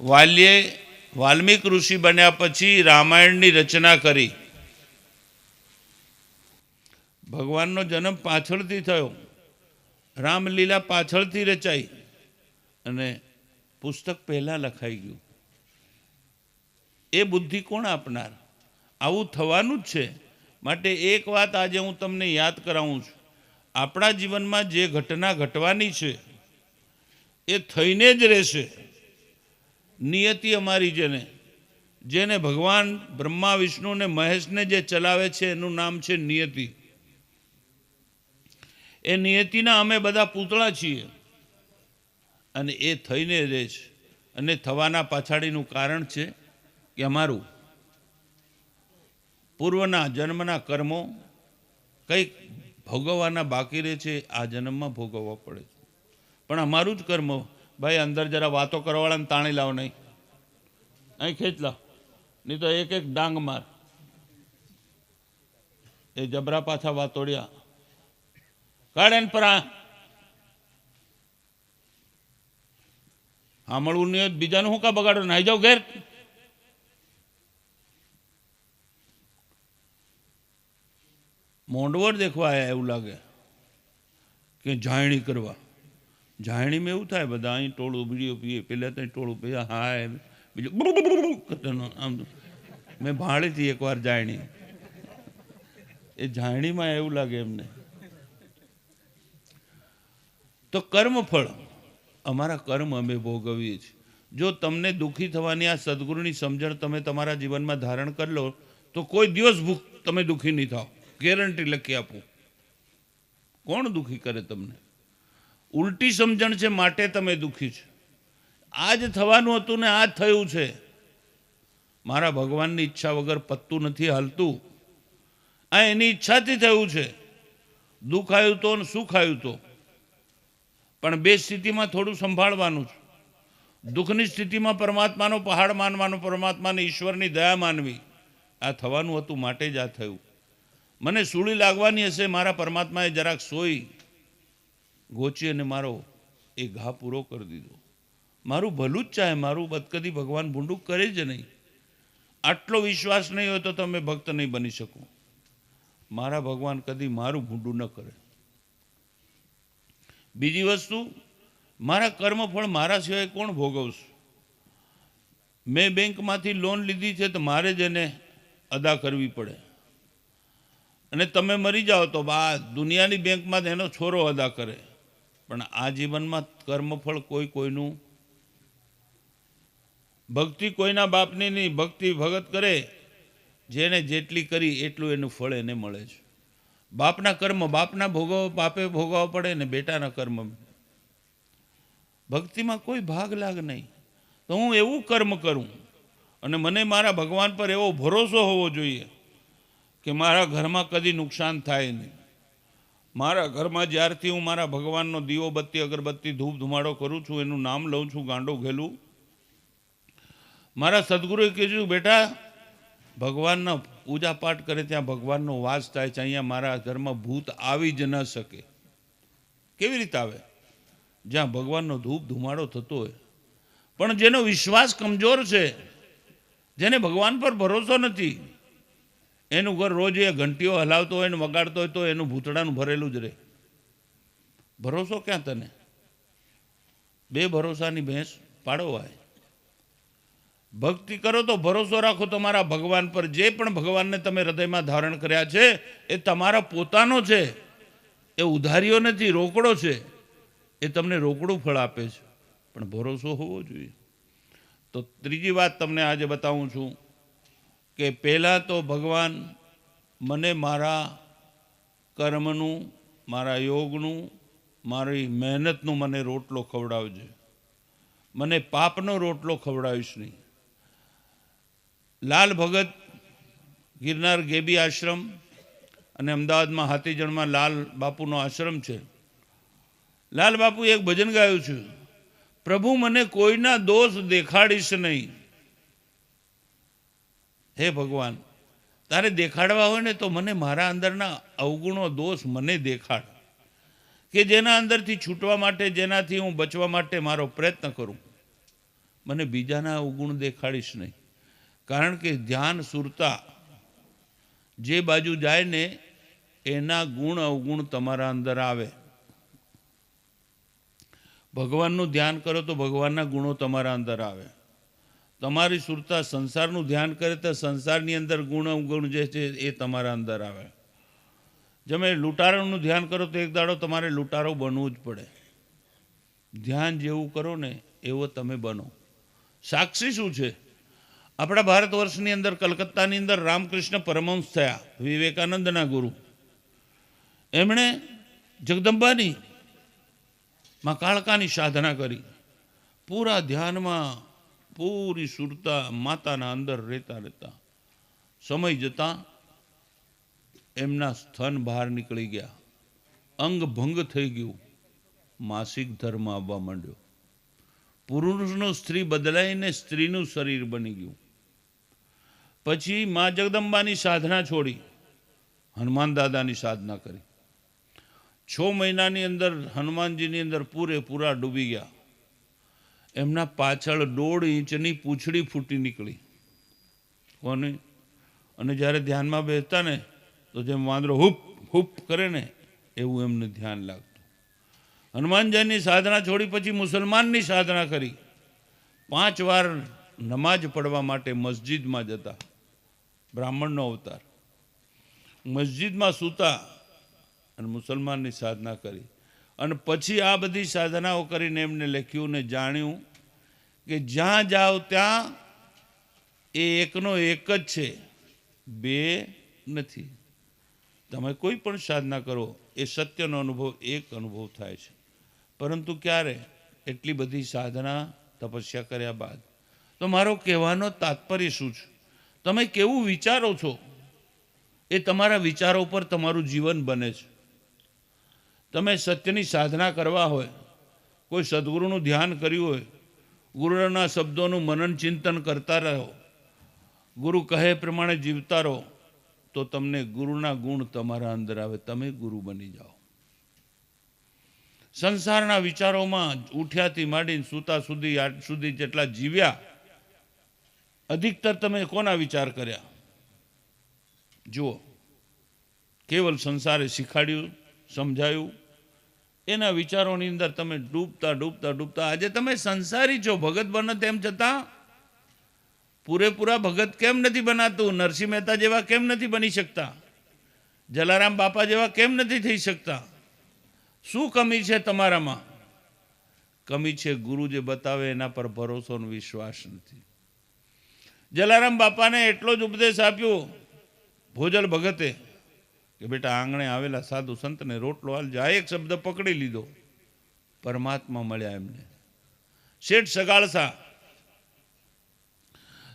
વાલ્યે વાલ્મીક ઋષિ બન્યા પછી રામાયણની રચના કરી. ભગવાનનો જન્મ પાછળથી થયો. રામલીલા પાછળથી રચાઈ અને પુસ્તક પહેલાં લખાઈ ગયું. એ બુદ્ધિ કોણ આપનાર? આવું થવાનું જ છે. માટે એક વાત આજે હું તમને યાદ કરાવું છું. આપણા જીવનમાં જે ઘટના ઘટવાની છે, એ થઈને જ રહેશે. નિયતિ અમારી જેને જેને ભગવાન બ્રહ્મા, વિષ્ણુ ને મહેશને જે ચલાવે છે, એનું નામ છે નિયતિ. એ નિયતિના અમે બધા પૂતળા છીએ. અને એ થઈને રહે છે. અને થવાના પાછાડીનું કારણ છે કે અમારું પૂર્વના જન્મના કર્મો કંઈક ભોગવવાના બાકી રહે છે, આ જન્મમાં ભોગવવા પડે છે. પણ અમારું જ કર્મ ભાઈ, અંદર જરા વાતો કરવાવાળાને તાણી લાવ નહીં. અહીં ખેંચ લાવ નહીં તો એક એક ડાંગ માર. એ જબરા પાછા વાતોડ્યા. કાઢે ને પરા. સાંભળવું નહીં હોય બીજાનું શું કા બગાડો? નાઈ જાવ ઘેર? મોંડવડ દેખવા આવ્યા એવું લાગે. કે જાણી કરવા. જાયણીમાં એવું થાય, બધા અહીં ટોળું બીડીઓ પીએ પહેલાં ત્યાં ટોળું પીએ હાય, બીજું કરતાનું આમ મેં ભાળી હતી એકવાર જાણી. એ જાણીમાં એવું લાગે એમને. તો કર્મફળ, અમારા કર્મ અમે ભોગવીએ છીએ. જો તમને દુઃખી થવાની આ સદગુરુની સમજણ તમે તમારા જીવનમાં ધારણ કરી લો, તો કોઈ દિવસ ભૂખ તમે દુઃખી નહીં થાવ. ગેરંટી લખી આપું. કોણ દુઃખી કરે તમને? ઉલટી સમજણ છે, માટે તમે દુઃખી છો. આજ થવાનું હતું ને આજ થયું છે. મારા ભગવાનની ઈચ્છા વગર પત્તું નથી હાલતું. આ એની ઈચ્છાથી થયું છે. દુઃખ આવ્યું તો ને સુખ આવ્યું તો. પણ બે સ્થિતિમાં થોડું સંભાળવાનું છે. દુઃખની સ્થિતિમાં પરમાત્માનો પહાડ માનવાનો, પરમાત્માને ઈશ્વરની દયા માનવી. આ થવાનું હતું, માટે જ આ થયું. મને સૂળી લાગવાની હશે, મારા પરમાત્માએ જરાક સોઈ. ગોચી અને મારો એ ઘા પૂરો કરી દીધો. મારું ભલું જ ચાહે, મારું બદકદી ભગવાન ભૂંડું કરે જ નહીં. આટલો વિશ્વાસ નહીં હોય તો તમે ભક્ત નહીં બની શકો. મારા ભગવાન કદી મારું ભૂંડું ન કરે. બીજી વસ્તુ, મારા કર્મફળ મારા સિવાય કોણ ભોગવશું? મેં બેંકમાંથી લોન લીધી છે તો મારે જ એને અદા કરવી પડે. અને તમે મરી જાઓ તો આ દુનિયાની બેંકમાં એનો છોરો અદા કરે. પણ આ જીવનમાં કર્મફળ કોઈ કોઈનું. ભક્તિ કોઈના બાપની નહીં, ભક્તિ ભગત કરે. જેને જેટલી કરી એટલું એનું ફળ એને મળે છે. બાપના કર્મ, બાપના ભોગવવા બાપે ભોગવવા પડે ને બેટાના કર્મ. ભક્તિમાં કોઈ ભાગ લાગ નહીં. તો હું એવું કર્મ કરું અને મને મારા ભગવાન પર એવો ભરોસો હોવો જોઈએ કે મારા ઘરમાં કદી નુકસાન થાય નહીં. મારા ઘરમાં જ્યારથી હું મારા ભગવાનનો દીવો બત્તી, અગરબત્તી, ધૂપ ધુમાડો કરું છું, એનું નામ લઉં છું, ગાંડો ઘેલું. મારા સદગુરુએ કીધું, બેટા, ભગવાનના પૂજા પાઠ કરે ત્યાં ભગવાનનો વાસ થાય છે, અહીંયા મારા ઘરમાં ભૂત આવી જ ન શકે. કેવી રીતે આવે? જ્યાં ભગવાનનો ધૂપ ધુમાડો થતો હોય. પણ જેનો વિશ્વાસ કમજોર છે, જેને ભગવાન પર ભરોસો નથી એનું ઘર રોજ એ ઘંટીઓ હલાવતો હોય ને વગાડતો હોય તો એનું ભૂતડાનું ભરેલું જ રહે. ભરોસો ક્યાં તને? બે ભરોસાની ભેંસ પાડવાય. ભક્તિ કરો તો ભરોસો રાખો તમારા ભગવાન પર. જે પણ ભગવાનને તમે હૃદયમાં ધારણ કર્યા છે, એ તમારા પોતાનો છે. એ ઉધારીઓ નથી, રોકડો છે. એ તમને રોકડું ફળ આપે છે. પણ ભરોસો હોવો જોઈએ. તો ત્રીજી વાત તમને આજે બતાવું છું. કે પહેલાં તો ભગવાન મને મારા કર્મનું, મારા યોગનું, મારી મહેનતનું મને રોટલો ખવડાવજે. મને પાપનો રોટલો ખવડાવીશ નહીં. લાલ ભગત, ગિરનાર ગેબી આશ્રમ અને અમદાવાદમાં હાથીજણમાં લાલ બાપુનો આશ્રમ છે. લાલ બાપુ એક ભજન ગાયું છે, પ્રભુ, મને કોઈના દોષ દેખાડીશ નહીં. હે ભગવાન, તારે દેખાડવા હોય ને તો મને મારા અંદરના અવગુણો દોષ મને દેખાડ, કે જેના અંદરથી છૂટવા માટે, જેનાથી હું બચવા માટે મારો પ્રયત્ન કરું. મને બીજાના અવગુણ દેખાડીશ નહીં. કારણ કે ધ્યાન સુરતા જે બાજુ જાય ને, એના ગુણ અવગુણ તમારા અંદર આવે. ભગવાનનું ધ્યાન કરો તો ભગવાનના ગુણો તમારા અંદર આવે. તમારી સુરતા સંસારનું ધ્યાન કરે તો સંસારની અંદર ગુણ, અવગુણ જે છે એ તમારા અંદર આવે. જમે લૂંટારાનું ધ્યાન કરો તો એક દાડો તમારે લૂંટારો બનવું જ પડે. ધ્યાન જેવું કરો ને એવો તમે બનો. સાક્ષી શું છે? આપણા ભારત વર્ષની અંદર કલકત્તાની અંદર રામકૃષ્ણ પરમહંસ થયા, વિવેકાનંદના ગુરુ. એમણે જગદંબાની, માં કાળકાની સાધના કરી. પૂરા ધ્યાનમાં પૂરી સુરતા માતાના અંદર રહેતા રહેતા સમય જતાં એમના સ્થન બહાર નીકળી ગયા. અંગ ભંગ થઈ ગયું. માસિક ધર્મ આવવા માંડ્યો. પુરુષનું સ્ત્રી બદલાઈને સ્ત્રીનું શરીર બની ગયું. પછી મા જગદંબાની સાધના છોડી, હનુમાન દાદાની સાધના કરી. છ મહિનાની અંદર હનુમાનજીની અંદર પૂરેપૂરા ડૂબી ગયા. એમના પાછળ દોઢ ઇંચની પૂંછડી ફૂટી નીકળી. કોને અને જ્યારે ધ્યાનમાં બેસતા ને, તો જેમ વાંદરો હુપ હુપ કરે ને, એવું એમને ધ્યાન લાગતું. હનુમાનજીની સાધના છોડી પછી મુસલમાનની સાધના કરી. પાંચ વાર નમાજ પડવા માટે મસ્જિદમાં જતા, બ્રાહ્મણનો અવતાર. મસ્જિદમાં સૂતા અને મુસલમાનની સાધના કરી. અને પછી આ બધી સાધનાઓ કરીને એમને લખ્યું ને જાણ્યું કે જ્યાં જાઓ ત્યાં એ એકનો એક જ છે. બે નથી. તમે કોઈ પણ સાધના કરો, એ સત્યનો અનુભવ, એક અનુભવ થાય છે. પરંતુ ક્યારે? એટલી બધી સાધના તપસ્યા કર્યા બાદ. તો મારો કહેવાનો તાત્પર્ય શું છે? તમે કેવું વિચારો છો? એ તમારા વિચારો પર તમારું જીવન બને છે. તમે સત્યની સાધના કરવા હોય, કોઈ સદગુરુનું ધ્યાન કર્યું હોય, ગુરુના શબ્દોનું મનન ચિંતન કરતા રહો, ગુરુ કહે પ્રમાણે જીવતા રહો, તો તમને ગુરુના ગુણ તમારા અંદર આવે, તમે ગુરુ બની જાઓ. સંસારના વિચારોમાં ઉઠ્યાથી માંડીને સૂતા સુધી, આજ સુધી જેટલા જીવ્યા, અધિકતર તમે કોના વિચાર કર્યા? જુઓ, કેવલ સંસારે શીખાડ્યું, સમજાયું એના વિચારોની અંદર તમે ડૂબતા ડૂબતા ડૂબતા. આજે તમે સંસારી છો, ભગત બનો તેમ છતાં પૂરેપૂરા ભગત કેમ નથી બનાતું? નરસિંહ મહેતા જેવા કેમ નથી બની શકતા? જલારામ બાપા જેવા કેમ નથી થઈ શકતા? શું કમી છે તમારામાં? કમી છે ગુરુ જે બતાવે એના પર ભરોસો વિશ્વાસ નથી. જલારામ બાપાને એટલો જ ઉપદેશ આપ્યો ભોજલ ભગતે કે બેટા આંગણે આવેલા સાધુ સંતને રોટલો હાલ જાય એક શબ્દ પકડી લીધો. પરમાત્મા મળ્યા એમને. શેઠ સગાળસા.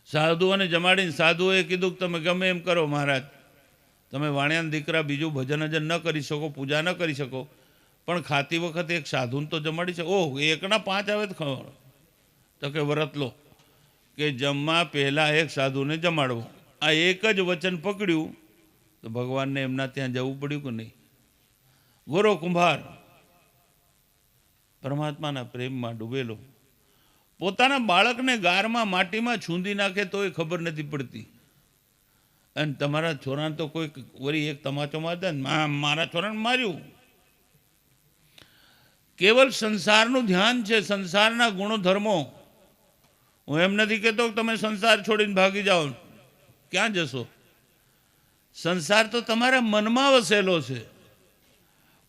સાધુઓને જમાડીને સાધુઓએ કીધું કે તમે ગમે એમ કરો મહારાજ. તમે વાણિયાના દીકરા બીજું ભજન હજન ન કરી શકો, પૂજા ન કરી શકો. પણ ખાતી વખતે એક સાધુને તો જમાડી છે. ઓહ એકના પાંચ આવે તો ખબર. તો કે વ્રત લો. કે જમવા પહેલાં એક સાધુને જમાડવો. આ એક જ વચન પકડ્યું. તો ભગવાનને એમના ત્યાં જવું પડ્યું કે નહીં? ગોરો કુંભાર. પરમાત્માના પ્રેમમાં ડૂબેલો. પોતાના બાળકને ગારમાં માટીમાં છૂંદી નાખે તો એ ખબર નથી પડતી. અને તમારા છોરાને તો કોઈ વળી એક તમાચો મારતા મારા છોરાને માર્યું. કેવલ સંસારનું ધ્યાન છે, સંસારના ગુણોધર્મો. હું એમ નથી કહેતો તમે સંસાર છોડીને ભાગી જાઓ. ક્યાં જશો? સંસાર તો તમારા મનમાં વસેલો છે.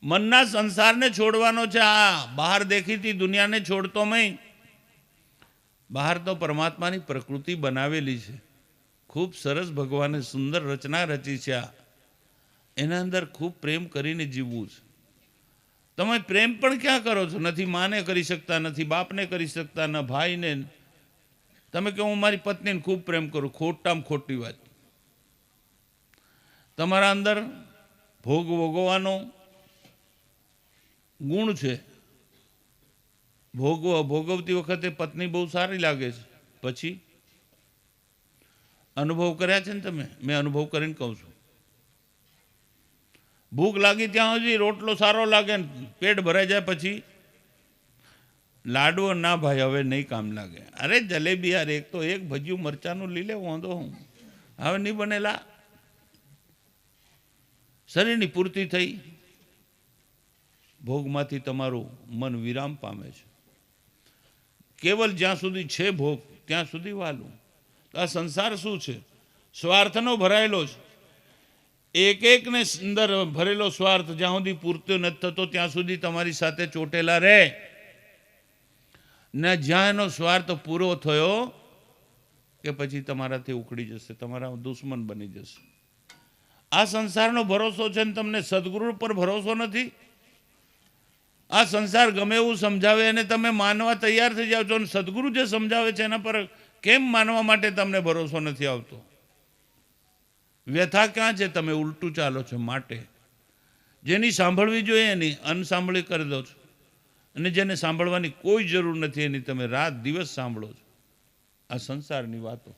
મનના સંસારને છોડવાનો છે આ. બહાર દેખીતી દુનિયાને છોડતો નહીં બહાર તો પરમાત્માની પ્રકૃતિ બનાવેલી છે. ખૂબ સરસ ભગવાને સુંદર રચના રચી છે આ. એના અંદર ખૂબ પ્રેમ કરીને જીવવું છે. તમે પ્રેમ પણ ક્યાં કરો છો? નથી માને કરી શકતા નથી, બાપને કરી શકતા ન, ભાઈને તમે કે હું મારી પત્નીને ખૂબ પ્રેમ કરું, ખોટામાં ખોટી વાત. તમારા અંદર ભોગ ભોગવવાનો ગુણ છે. ભોગવ, ભોગવતી વખતે પત્ની બહુ સારી લાગે છે. પછી અનુભવ કર્યા છે ને તમે? મેં અનુભવ કરીને કહું છું. ભૂખ લાગી ત્યાં સુધી રોટલો સારો લાગે ને પેટ ભરાઈ જાય પછી લાડવો, ના ભાઈ, હવે નહીં કામ લાગે. અરે જલેબી યાર, એક તો એક ભજીયું મરચાનું લઈ લે, વાંધો હું હવે નહીં બનેલા. શરીરની પૂર્તિ થઈ. ભોગમાંથી તમારું મન વિરામ પામે છે. કેવલ જ્યાં સુધી છે ભોગ, ત્યાં સુધી વાલું. આ સંસાર શું છે? સ્વાર્થનો ભરાયેલો છે. એક એકને અંદર ભરેલો સ્વાર્થ જ્યાં સુધી પૂરતો નથી થતો, ત્યાં સુધી તમારી સાથે ચોટેલા રહે. ને જ્યાં એનો સ્વાર્થ પૂરો થયો, કે પછી તમારાથી ઉકળી જશે, તમારા દુશ્મન બની જશે. આ સંસારનો ભરોસો છે ને તમને સદગુરુ પર ભરોસો નથી? આ સંસાર ગમે એવું સમજાવે અને તમે માનવા તૈયાર થઈ જાઓ છો અને સદગુરુ જે સમજાવે છે એના પર કેમ માનવા માટે તમને ભરોસો નથી આવતો? વ્યથા ક્યાં છે તમે ઉલટું ચાલો છો માટે? જેની સાંભળવી જોઈએ એની અનસાંભળી કરી દો છો. અને જેને સાંભળવાની કોઈ જરૂર નથી એની તમે રાત દિવસ સાંભળો છો. આ સંસારની વાતો.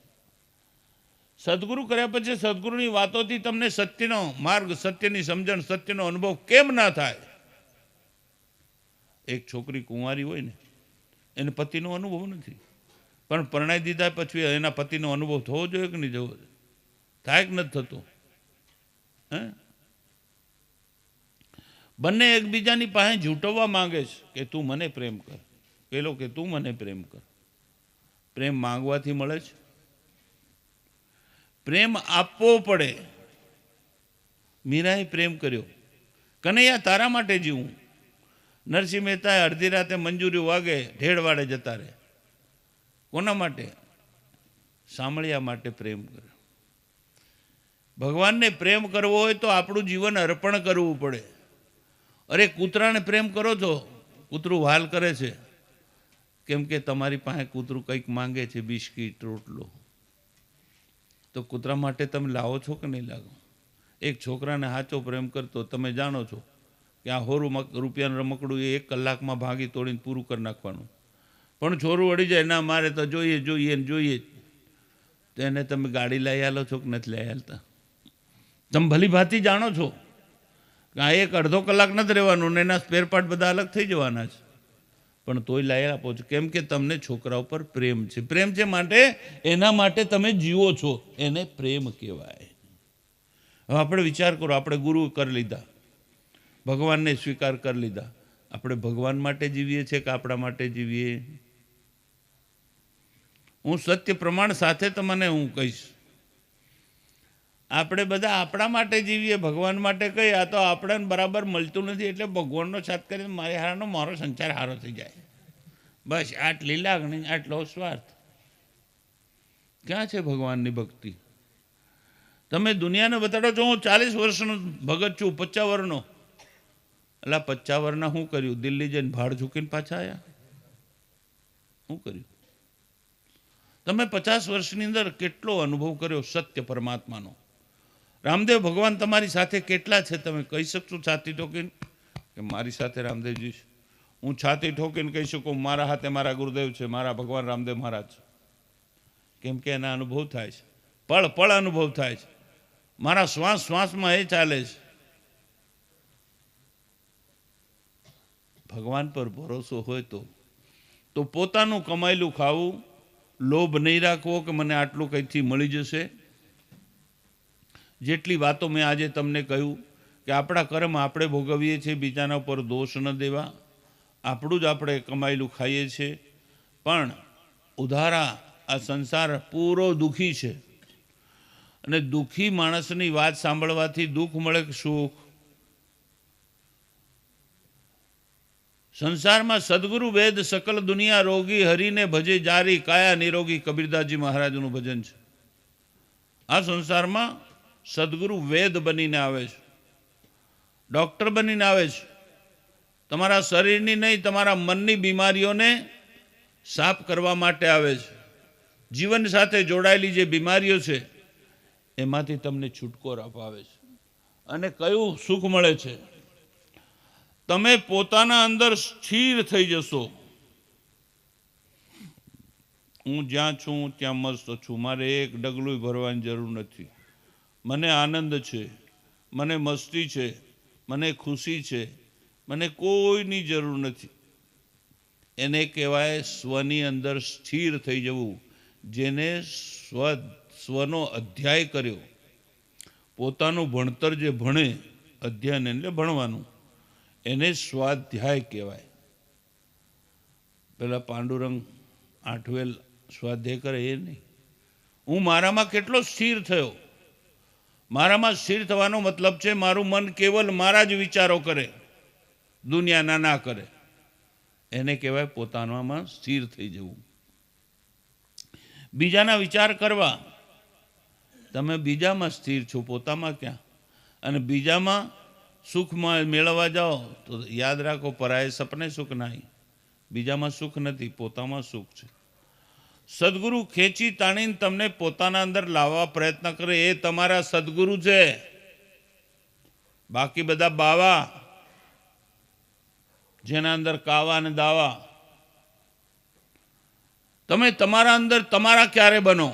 સદગુરુ કર્યા પછી સદગુરુની વાતોથી તમને સત્યનો માર્ગ, સત્યની સમજણ, સત્યનો અનુભવ કેમ ના થાય? એક છોકરી કુંવારી હોય ને, એને પતિનો અનુભવ નથી. પણ પરણાઈ દીધા પછી એના પતિનો અનુભવ થવો જોઈએ કે નહીં જવો થાય કે નથી થતો? હે? બંને એકબીજાની પાસે ઝૂંટવવા માંગે છે કે તું મને પ્રેમ કર. પેલો કે તું મને પ્રેમ કર. પ્રેમ માંગવાથી મળે છે. પ્રેમ આપવો પડે. મીરાએ પ્રેમ કર્યો. કનૈયા તારા માટે જીવું. નરસિંહ મહેતાએ અડધી રાતે મંજૂરી વાગે ઢેડવાડે જતા રહે. કોના માટે? સાંભળ્યા માટે પ્રેમ કર્યો. ભગવાનને પ્રેમ કરવો હોય તો આપણું જીવન અર્પણ કરવું પડે. અરે કૂતરાને પ્રેમ કરો છો? કૂતરું વાલ કરે છે. કેમ કે તમારી પાસે કૂતરું કંઈક માંગે છે, બિસ્કીટ, રોટલો. તો કૂતરા માટે તમે લાવો છો કે નહીં લાવો? એક છોકરાને સાચો પ્રેમ કરતો તમે જાણો છો કે આ હોરું રૂપિયાનું રમકડું એ એક કલાકમાં ભાગી તોડીને પૂરું કરી નાખવાનું. પણ છોરું અડી જાય, ના, મારે તો જોઈએ જોઈએ ને જોઈએ. તો એને તમે ગાડી લઈ આલો છો કે નથી લઈ આલતા? તમે ભલી ભાતી જાણો છો કે આ એક અડધો કલાક નથી રહેવાનું ને એના સ્પેર પાર્ટ બધા અલગ થઈ જવાના છે. પણ તોય લાવી આપો છો. કેમ કે તમને છોકરા ઉપર પ્રેમ છે. પ્રેમ છે માટે? એના માટે તમે જીવો છો. એને પ્રેમ કહેવાય. હવે આપણે વિચાર કરો, આપણે ગુરુ કરી લીધા. ભગવાનને સ્વીકાર કરી લીધા. આપણે ભગવાન માટે જીવીએ છીએ કે આપણા માટે જીવીએ? હું સત્ય પ્રમાણ સાથે તમને હું કહીશ. આપણે બધા આપણા માટે જીવીએ, ભગવાન માટે કહીએ, આ તો આપણને બરાબર મળતું નથી એટલે ભગવાનનો સાથ કરીને મારી હારાનો મારો સંચાર હારો થઈ જાય. બસ આટલી લાગણી આટલો સ્વાર્થ. ક્યાં છે ભગવાનની ભક્તિ? તમે દુનિયાને બતાડો છો, હું ચાલીસ વર્ષનો ભગત છું, પચાસ વર્ષનો. એટલે પચાસ વર્ષના શું કર્યું? દિલ્હી જઈને ભાડ ઝૂકીને પાછા આવ્યા શું કર્યું? તમે પચાસ વર્ષની અંદર કેટલો અનુભવ કર્યો સત્ય પરમાત્માનો? રામદેવ ભગવાન તમારી સાથે કેટલા છે તમે કહી શકશો છાતી ઠોકીને? કે મારી સાથે રામદેવજી છે. હું છાતી ઠોકીને કહી શકું, મારા હાથે મારા ગુરુદેવ છે, મારા ભગવાન રામદેવ મહારાજ છે. કેમ કે એના અનુભવ થાય છે. પળ પળ અનુભવ થાય છે. મારા શ્વાસ શ્વાસમાં એ ચાલે છે. ભગવાન પર ભરોસો હોય તો તો પોતાનું કમાયેલું ખાવું, લોભ નહીં રાખવો કે મને આટલું કંઈથી મળી જશે? જેટલી વાતો મેં આજે તમને કહ્યું કે આપણા કર્મ આપણે ભોગવીએ છીએ, બીજાના ઉપર દોષ ન દેવા. આપણું જ આપણે કમાયેલું ખાઈએ છીએ. પણ ઉધારા આ સંસાર પૂરો દુઃખી છે. અને દુઃખી માણસની વાત સાંભળવાથી દુઃખ મળે કે સુખ? સંસારમાં સદગુરુ વેદ સકલ દુનિયા રોગી હરીને ભજે જારી કાયા નિરોગી કબીરદાસજી મહારાજનું ભજન છે. આ સંસારમાં સદગુરુ વેદ બનીને આવે છે. ડૉક્ટર બનીને આવે છે. તમારા શરીરની નહીં, તમારા મનની બીમારીઓને સાફ કરવા માટે આવે છે. જીવન સાથે જોડાયેલી જે બીમારીઓ છે, એમાંથી તમને છૂટકોર અપાવે છે. અને કયું સુખ મળે છે? તમે પોતાના અંદર સ્થિર થઈ જશો. હું જ્યાં છું, ત્યાં મસ્ત છું. મારે એક ડગલું ભરવાની જરૂર નથી. મને આનંદ છે, મને મસ્તી છે, મને ખુશી છે, મને કોઈની જરૂર નથી. એને કહેવાય સ્વની અંદર સ્થિર થઈ જવું, જેને સ્વ, સ્વનો અધ્યાય કર્યો. પોતાનું ભણતર જે ભણે, અધ્યયન એટલે ભણવાનું, એને સ્વાધ્યાય કહેવાય. પેલા પાંડુરંગ આઠવેલ સ્વાધ્યાય કરે એ નહીં. હું મારામાં કેટલો સ્થિર થયો? મારામાં સ્થિર થવાનો મતલબ છે, મારું મન કેવલ મારા જ વિચારો કરે, દુનિયાના ના કરે. એને કહેવાય પોતાનામાં સ્થિર થઈ જવું. બીજાના વિચાર કરવા, તમે બીજામાં સ્થિર છો, પોતામાં ક્યાં? અને બીજામાં સુખમાં મેળવવા જાઓ, તો યાદ રાખો પરાય સપને સુખ નહીં. બીજામાં સુખ નથી, પોતામાં સુખ છે. સદગુરુ ખેંચી તાણીને તમને પોતાના અંદર લાવવા પ્રયત્ન કરે એ તમારા સદગુરુ છે. બાકી બધા બાવા, જેના અંદર કાવા અને દાવા, તમે તમારા અંદર તમારા ક્યારે બનો?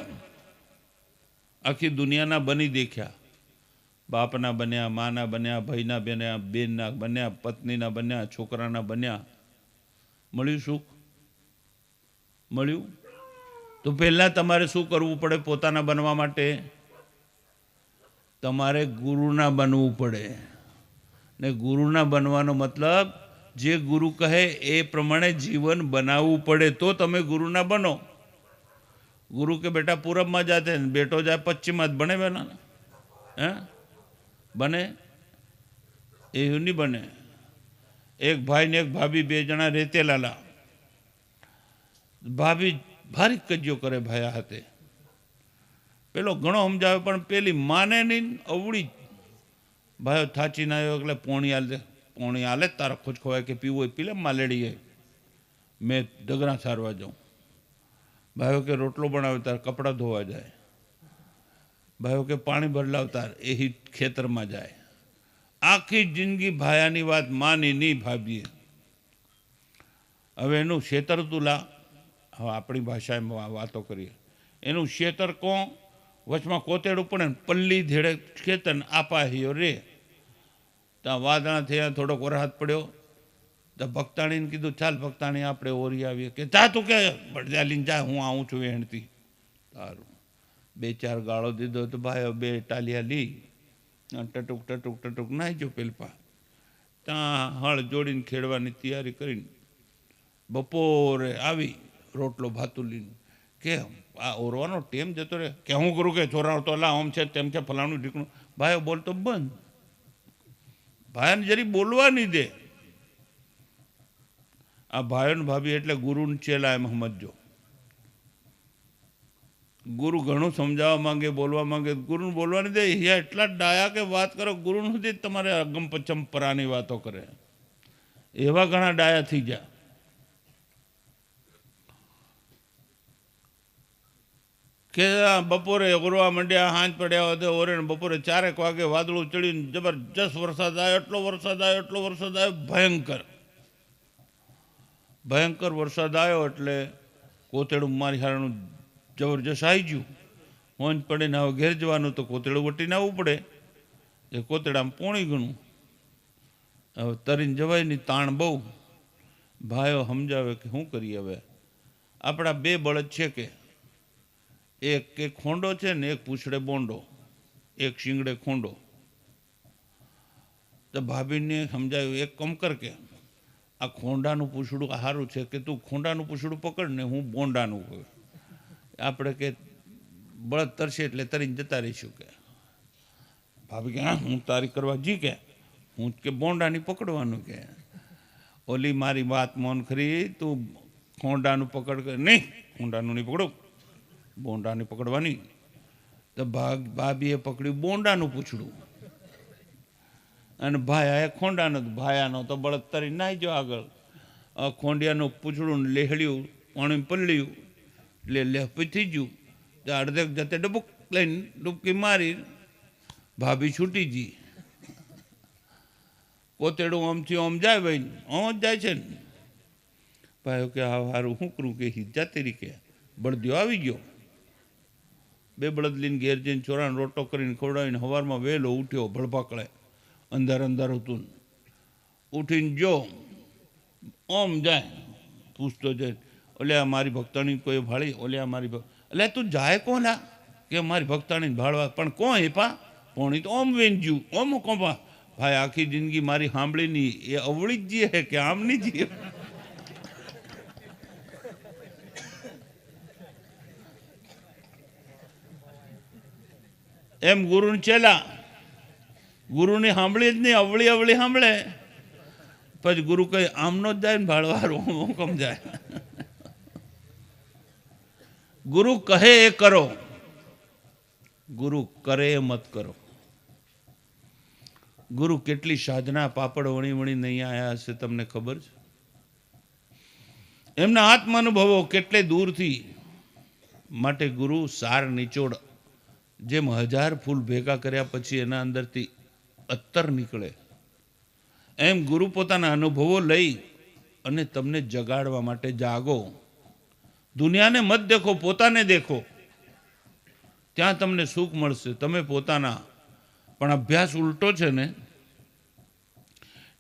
આખી દુનિયાના બની દેખ્યા. બાપના બન્યા, માના બન્યા, ભાઈના બન્યા, બેનના બન્યા, પત્નીના બન્યા, છોકરાના બન્યા. મળ્યું સુખ? મળ્યું? તો પહેલાં તમારે શું કરવું પડે પોતાના બનવા માટે? તમારે ગુરુના બનવું પડે. ને ગુરુના બનવાનો મતલબ, જે ગુરુ કહે એ પ્રમાણે જીવન બનાવવું પડે તો તમે ગુરુના બનો. ગુરુ કે, બેટા, પૂરબમાં જાતે બેટો જાય પશ્ચિમમાં જ બને બેના. હે? બને? એવું નહીં બને. એક ભાઈ ને એક ભાભી બે જણા રહેતેલાલા ભાભી ભારી કજ્યો કરે ભાયા હાથે. પેલો ઘણો સમજાવે, પણ પેલી માને નહીં, અવળી ભાઈઓ થાચીને આવ્યો એટલે પોણી આલે પોણી આલે, તારા ખોજ ખોવાય કે પીવું હોય, પીલે માલેડીએ મેં ડગરા સારવા જાઉં. ભાઈઓ કે રોટલો બનાવે, તાર કપડાં ધોવા જાય. ભાઈઓ કે પાણી બદલાવતા એ ખેતરમાં જાય. આખી જિંદગી ભાયાની વાત માની નહીં, ભાભીએ. હવે એનું ખેતર તુલા આપણી ભાષામાં વાતો કરીએ. એનું ખેતર કો વચમાં કોતેડું પડે ને પલ્લી ધેડે ખેતર ને આપા હિયો રે. ત્યાં વાદળા થયા, થોડોક વરસાદ પડ્યો. તો ભક્તાણીને કીધું, ચાલ ભક્તાણી, આપણે ઓરી આવીએ. કે, જા તું કે બળદા લઈને જા, હું આવું છું એણથી. સારું. બે ચાર ગાળો દીધો તો ભાઈઓ બે ટાલિયા લી અને ટટુક ટટુક ટટુક નાહી જો પેલપા. ત્યાં હળ જોડીને ખેડવાની તૈયારી કરીને બપોરે આવી. રોટલો ભાતું લઈને કે આ ઓરવાનો ટેમ જતો રહે કે હું કરું કે છોરાઓ તો લા, આમ છે તેમ છે, ફલાણું ઢીકણું. ભાઈઓ બોલતો બંધ. ભાઈને જરી બોલવા નહીં દે. આ ભાઈઓને ભાભી એટલે ગુરુને ચેલા એમ સમજો ગુરુ ઘણું સમજાવવા માંગે, બોલવા માંગે. ગુરુને બોલવા નહીં દે. હિયા એટલા ડાયા કે વાત કરો. ગુરુ સુધી તમારે અગમ પચમ પરાની વાતો કરે. એવા ઘણા ડાયા થઈ ગયા. કે બપોરે ઓરવા માંડ્યા, હાંજ પડ્યા હોય તો ઓરે બપોરે ચારેક વાગે વાદળું ચડીને જબરજસ્ત વરસાદ આવ્યો. એટલો વરસાદ આવ્યો, એટલો વરસાદ આવ્યો, ભયંકર. ભયંકર વરસાદ આવ્યો એટલે કોતેડું મારી હારનું જબરજસ્ત આવી ગયું. હોંજ પડીને હવે ઘેર જવાનું તો કોતેડું વટીને આવવું પડે. એ કોતેડામાં પોણી ગણું. હવે તરીને જવાય નહીં તાણ બહુ. ભાઈઓ સમજાવે કે શું કરીએ હવે? આપણા બે બળદ છે કે એક કે ખોંડો છે ને એક પૂછડે બોંડો, એક શિંગડે ખોંડો. તો ભાભીને સમજાયું, એક કમ કર કે, આ ખોંડાનું પૂછડું સારું છે કે તું ખોંડાનું પૂછડું પકડ ને હું બોંડાનું કહું આપણે કે, બળદ તરશે એટલે તરીને જતા રહીશું કે. ભાભી કે, હા, હું તારી કરવા જી કે, હું કે બોંડાની પકડવાનું કે. ઓલી મારી વાત મોન ખરી, તું ખોંડાનું પકડ કે, નહીં, ખોંડાનું નહીં પકડું. બોંડાને પકડવાની. તો ભાગ ભાભીએ પકડ્યું બોંડાનું પૂછડું. અને ભાયાએ ખોંડાનો ભાયાનો તો બળતરી નાઈ જો આગળ. ખોંડિયાનું પૂછડું લેહડ્યું પાણી પલ્લ્યું. એટલે લેહપી થઈ ગયું. તો અડધેક જતે ડબુક લઈને ડૂબકી મારી. ભાભી છૂટી ગઈ. કોતેડું આમથી આમ જાય ભાઈ, આમ જ જાય છે ને. ભાઈઓ કે આ હારું શું કરું કે હિજા તરીકે બળદિયો આવી ગયો. બે બળદ લઈને ઘેર જઈને ચોરાને રોટો કરીને ખવડાવીને હવારમાં વહેલો ઉઠ્યો, ભળભાકળે. અંધાર અંધાર હતું. ઉઠીને જો ઓમ જાય, પૂછતો જાય ઓલે આ મારી ભક્તાણી કોઈ ભાળી? ઓલે આ મારી એટલે તું જાય આ કે મારી ભક્તાણી ભાળવા? પણ કોણ હેપા પોણી તો ઓમ વેંજ્યું ઓમ કોપા ભાઈ, આખી જિંદગી મારી સાંભળી નહીં એ અવળી જ જીએ કે આમ નહીં જીએ? એમ ગુરુને ચેલા, ગુરુને સાંભળી જ નહીં, અવળી અવળી સાંભળે. પછી ગુરુ કહે, આમનો જ જાય ને ભાળવારું હું જાય. ગુરુ કહે એ કરો. ગુરુ કરે એ મત કરો. ગુરુ કેટલી સાધના પાપડ વણી વણીને નહીં આવ્યા હશે, તમને ખબર છે? એમના આત્માનુભવો કેટલે દૂરથી માટે ગુરુ સાર નિચોડ જેમ હજાર ફૂલ ભેગા કર્યા પછી એના અંદરથી અત્તર નીકળે. એમ ગુરુ પોતાના અનુભવો લઈ અને તમને જગાડવા માટે જાગો. દુનિયાને મત દેખો, પોતાને દેખો. ત્યાં તમને સુખ મળશે. તમે પોતાના. પણ અભ્યાસ ઉલટો છે ને.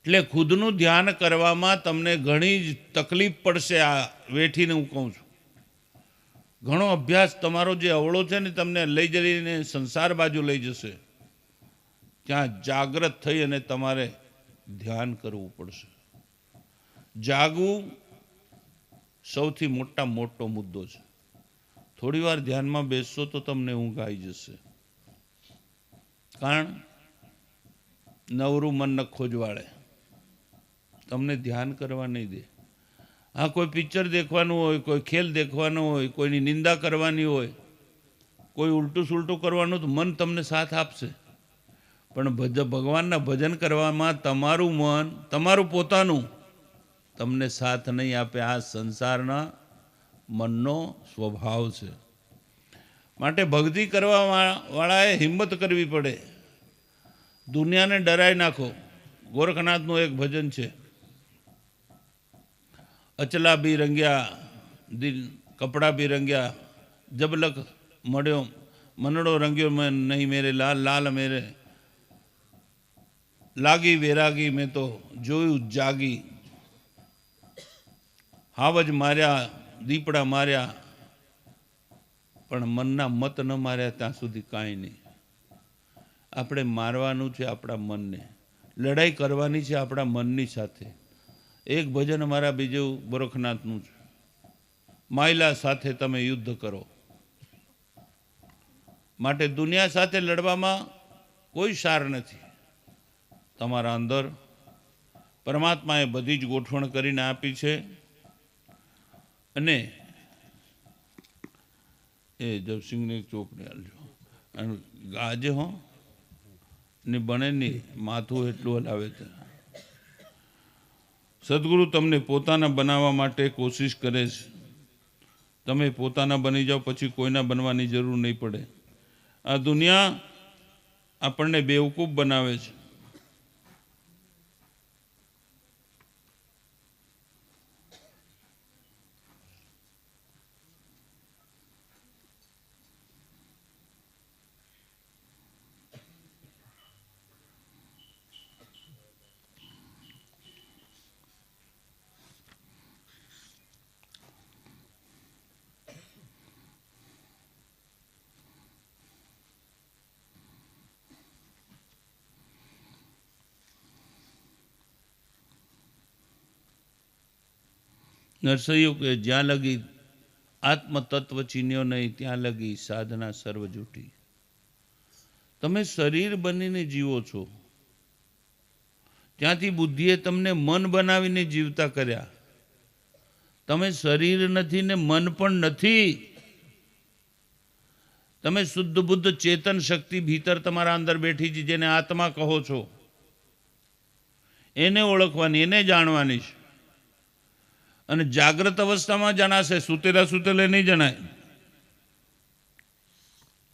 એટલે ખુદનું ધ્યાન કરવામાં તમને ઘણી જ તકલીફ પડશે આ વેઠીને હું કહું છું. ઘણો અભ્યાસ તમારો જે અવળો છે ને તમને લઈ જઈને સંસાર બાજુ લઈ જશે. ત્યાં જાગ્રત થઈ અને તમારે ધ્યાન કરવું પડશે. જાગવું સૌથી મોટા મોટો મુદ્દો છે. થોડી વાર ધ્યાનમાં બેસશો તો તમને ઊંઘ આવી જશે. કારણ નવરું મન ન ખોજવાળે તમને ધ્યાન કરવા નહીં દે. હા કોઈ પિક્ચર દેખવાનું હોય, કોઈ ખેલ દેખવાનો હોય, કોઈની નિંદા કરવાની હોય, કોઈ ઉલટું સુલટું કરવાનું તો મન તમને સાથ આપશે. પણ ભજ, ભગવાનના ભજન કરવામાં તમારું મન, તમારું પોતાનું તમને સાથ નહીં આપે. આ સંસારના મનનો સ્વભાવ છે. માટે ભક્તિ કરવા વાળાએ હિંમત કરવી પડે. દુનિયાને ડરાઈ નાખો. ગોરખનાથનું એક ભજન છે. અચલા બી રંગ્યા, દિલ કપડા બી રંગ્યા જબલક મળ્યો, મનડો રંગ્યો મેં નહીં મેરે, લાલ લાલ મેરે. લાગી વેરાગી મેં તો જોયું જાગી. હાવજ માર્યા, દીપડા માર્યા, પણ મનના મત ન માર્યા ત્યાં સુધી કાંઈ નહીં. આપણે મારવાનું છે આપણા મનને. લડાઈ કરવાની છે આપણા મનની સાથે. એક ભજન અમારા બીજું ગોરખનાથનું છે. માયલા સાથે તમે યુદ્ધ કરો. માટે દુનિયા સાથે લડવામાં કોઈ સાર નથી. તમારા અંદર પરમાત્માએ બધી જ ગોઠવણ કરીને આપી છે. અને એ જવસિંહને એક હાલજો અને ગાજે હો. ને બને નહીં માથું એટલું હલાવે છે. સદગુરુ તમને પોતાના બનાવવા માટે કોશિશ કરે છે. તમે પોતાના બની જાઓ, પછી કોઈના બનવાની જરૂર નહીં પડે. આ દુનિયા આપણને બેવકૂફ બનાવે છે. નરસૈયું કે જ્યાં લગી આત્મતત્વ ચીન્યો નહીં, ત્યાં લગી સાધના સર્વ જૂઠી તમે શરીર બનીને જીવો છો. ત્યાંથી બુદ્ધિએ તમને મન બનાવીને જીવતા કર્યા. તમે શરીર નથી ને મન પણ નથી. તમે શુદ્ધ બુદ્ધ ચેતન શક્તિ ભીતર તમારા અંદર બેઠી છે જેને આત્મા કહો છો. એને ઓળખવાની, એને જાણવાની છે. અને જાગ્રત અવસ્થામાં જણાશે. સુતેલા સુતેલે નહીં જણાય.